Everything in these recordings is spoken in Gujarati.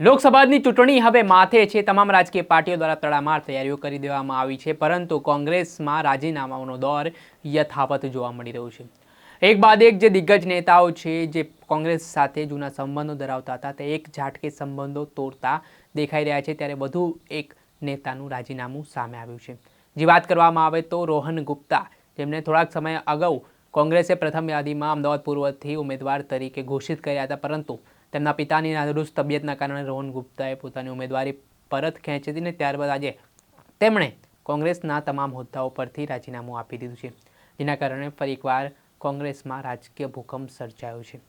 લોકસભાની ચૂંટણી હવે માથે છે. તમામ રાજકીય પાર્ટીઓ દ્વારા તડામાર તૈયારીઓ કરી દેવામાં આવી છે. પરંતુ કોંગ્રેસમાં રાજીનામાઓનો દોર યથાવત જોવા મળી રહ્યો છે. એક બાદ એક જે દિગ્ગજ નેતાઓ છે, જે કોંગ્રેસ સાથે જૂના સંબંધો ધરાવતા હતા, તે એક ઝાટકે સંબંધો તોડતા દેખાઈ રહ્યા છે. ત્યારે વધુ એક નેતાનું રાજીનામું સામે આવ્યું છે. જે વાત કરવામાં આવે તો રોહન ગુપ્તા, જેમને થોડાક સમય અગાઉ કોંગ્રેસે પ્રથમ યાદીમાં અમદાવાદ પૂર્વથી ઉમેદવાર તરીકે ઘોષિત કર્યા હતા. પરંતુ તેમના પિતાની નાદુરુસ્ત તબિયતના કારણે રોહન ગુપ્તાએ પોતાની ઉમેદવારી પરત ખેંચી હતી ને ત્યારબાદ આજે તેમણે કોંગ્રેસના તમામ હોદ્દાઓ પરથી રાજીનામું આપી દીધું છે. જેના કારણે ફરી એકવાર કોંગ્રેસમાં રાજકીય ભૂકંપ સર્જાયો છે.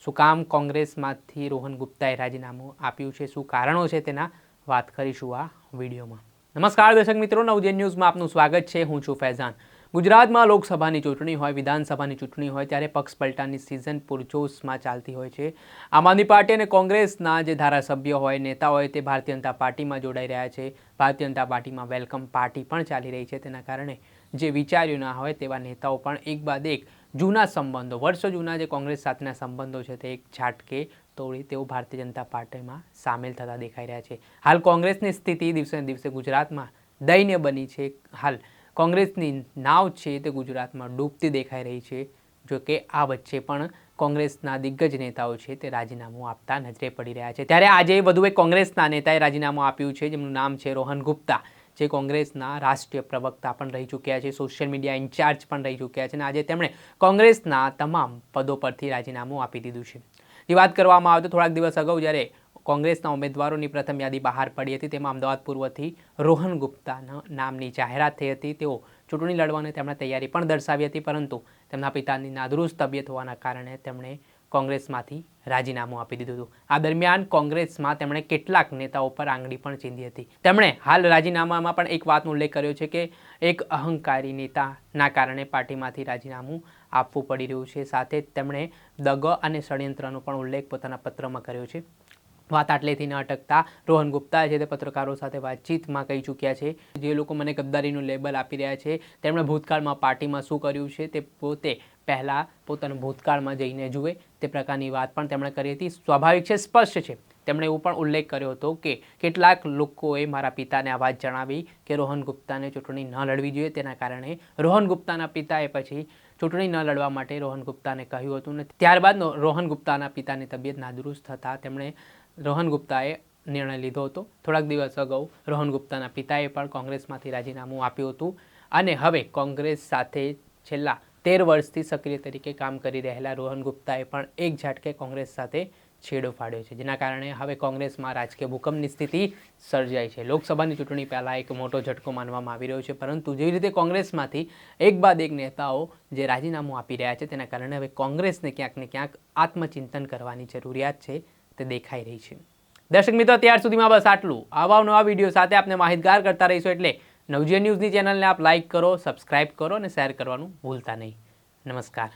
શું કામ કોંગ્રેસમાંથી રોહન ગુપ્તાએ રાજીનામું આપ્યું છે? શું કારણો છે તેના? વાત કરીશું આ વિડીયોમાં. નમસ્કાર દર્શક મિત્રો, નવજેન ન્યૂઝમાં આપનું સ્વાગત છે. હું છું ફૈઝાન. ગુજરાતમાં લોકસભાની ચૂંટણી હોય, વિધાનસભાની ચૂંટણી હોય, ત્યારે પક્ષ પલટાની સિઝન પૂરજોશમાં ચાલતી હોય છે. આમ આદમી પાર્ટી અને કોંગ્રેસના જે ધારાસભ્યો હોય, નેતા હોય, તે ભારતીય જનતા પાર્ટીમાં જોડાઈ રહ્યા છે. ભારતીય જનતા પાર્ટીમાં વેલકમ પાર્ટી પણ ચાલી રહી છે. તેના કારણે જે વિચાર્યું ના હોય, તેવા નેતાઓ પણ એક બાદ એક જૂના સંબંધો, વર્ષો જૂના જે કોંગ્રેસ સાથેના સંબંધો છે, તે એક ઝાટકે તોડી તેઓ ભારતીય જનતા પાર્ટીમાં સામેલ થતા દેખાઈ રહ્યા છે. હાલ કોંગ્રેસની સ્થિતિ દિવસે દિવસે ગુજરાતમાં દયનીય બની છે. હાલ કોંગ્રેસની નાવ છે તે ગુજરાતમાં ડૂબતી દેખાઈ રહી છે. જો કે આ વચ્ચે પણ કોંગ્રેસના દિગ્ગજ નેતાઓ છે તે રાજીનામું આપતા નજરે પડી રહ્યા છે. ત્યારે આજે વધુ એક કોંગ્રેસના નેતાએ રાજીનામું આપ્યું છે, જેમનું નામ છે રોહન ગુપ્તા, જે કોંગ્રેસના રાષ્ટ્રીય પ્રવક્તા પણ રહી ચૂક્યા છે, સોશિયલ મીડિયા ઇન્ચાર્જ પણ રહી ચૂક્યા છે અને આજે તેમણે કોંગ્રેસના તમામ પદો પરથી રાજીનામું આપી દીધું છે. જે વાત કરવામાં આવે તો થોડાક દિવસ અગાઉ જ્યારે કોંગ્રેસના ઉમેદવારોની પ્રથમ યાદી બહાર પડી હતી. તેમાં અમદાવાદ પૂર્વથી રોહન ગુપ્તાના નામની જાહેરાત થઈ હતી. તેઓ ચૂંટણી લડવાની તેમણે તૈયારી પણ દર્શાવી હતી, પરંતુ તેમના પિતાની નાદુરુસ્ત તબિયત હોવાના કારણે તેમણે કોંગ્રેસમાંથી રાજીનામું આપી દીધું હતું. આ દરમિયાન કોંગ્રેસમાં તેમણે કેટલાક નેતાઓ પર આંગળી પણ ચીંધી હતી. તેમણે હાલ રાજીનામામાં પણ એક વાતનો ઉલ્લેખ કર્યો છે કે એક અહંકારી નેતાના કારણે પાર્ટીમાંથી રાજીનામું આપવું પડી રહ્યું છે. સાથે તેમણે દગ અને ષડયંત્રનો પણ ઉલ્લેખ પોતાના પત્રમાં કર્યો છે. વાત આટલેથી ન અટકતા. રોહન ગુપ્તા છે તે પત્રકારો સાથે વાતચીતમાં કહી ચૂક્યા છે, જે લોકો મને ગદ્દારીનું લેબલ આપી રહ્યા છે, તેમણે ભૂતકાળમાં પાર્ટીમાં શું કર્યું છે તે પોતે પહેલાં પોતાના ભૂતકાળમાં જઈને જુએ. તે પ્રકારની વાત પણ તેમણે કરી હતી. સ્વાભાવિક છે, સ્પષ્ટ છે. તેમણે એવું પણ ઉલ્લેખ કર્યો હતો કે કેટલાક લોકોએ મારા પિતાને આ વાત જણાવી કે રોહન ગુપ્તાને ચૂંટણી ન લડવી જોઈએ. તેના કારણે રોહન ગુપ્તાના પિતાએ પછી ચૂંટણી ન લડવા માટે રોહન ગુપ્તાને કહ્યું હતું ને ત્યારબાદ રોહન ગુપ્તાના પિતાની તબિયત નાદુરુસ્ત થતાં તેમણે રોહન ગુપ્તાએ નિર્ણય લીધો હતો. થોડાક દિવસ અગાઉ રોહન ગુપ્તાના પિતાએ પણ કોંગ્રેસમાંથી રાજીનામું આપ્યું હતું અને હવે કોંગ્રેસ સાથે છેલ્લા તેર વર્ષથી સક્રિય તરીકે કામ કરી રહેલા રોહન ગુપ્તાએ પણ એક ઝાટકે કોંગ્રેસ સાથે છેડો ફાડ્યો છે, જેના કારણે હવે કોંગ્રેસમાં રાજકીય ભૂકંપની સ્થિતિ સર્જાઈ છે. લોકસભાની ચૂંટણી પહેલાં એક મોટો ઝટકો માનવામાં આવી રહ્યો છે, પરંતુ જેવી રીતે કોંગ્રેસમાંથી એક બાદ એક નેતાઓ જે રાજીનામું આપી રહ્યા છે, તેના કારણે હવે કોંગ્રેસને ક્યાંક ને ક્યાંક આત્મચિંતન કરવાની જરૂરિયાત છે. તે દેખાઈ રહી છે. દર્શક મિત્રો ત્યાર સુધીમાં બસ આટલું. આવા નવા વીડિયો સાથે આપને માહિતગાર કરતા રહીશું એટલે નવજીવન ન્યૂઝની ચેનલને આપ લાઇક કરો, સબસ્ક્રાઇબ કરો અને શેર કરવાનું ભૂલતા નહીં. નમસ્કાર.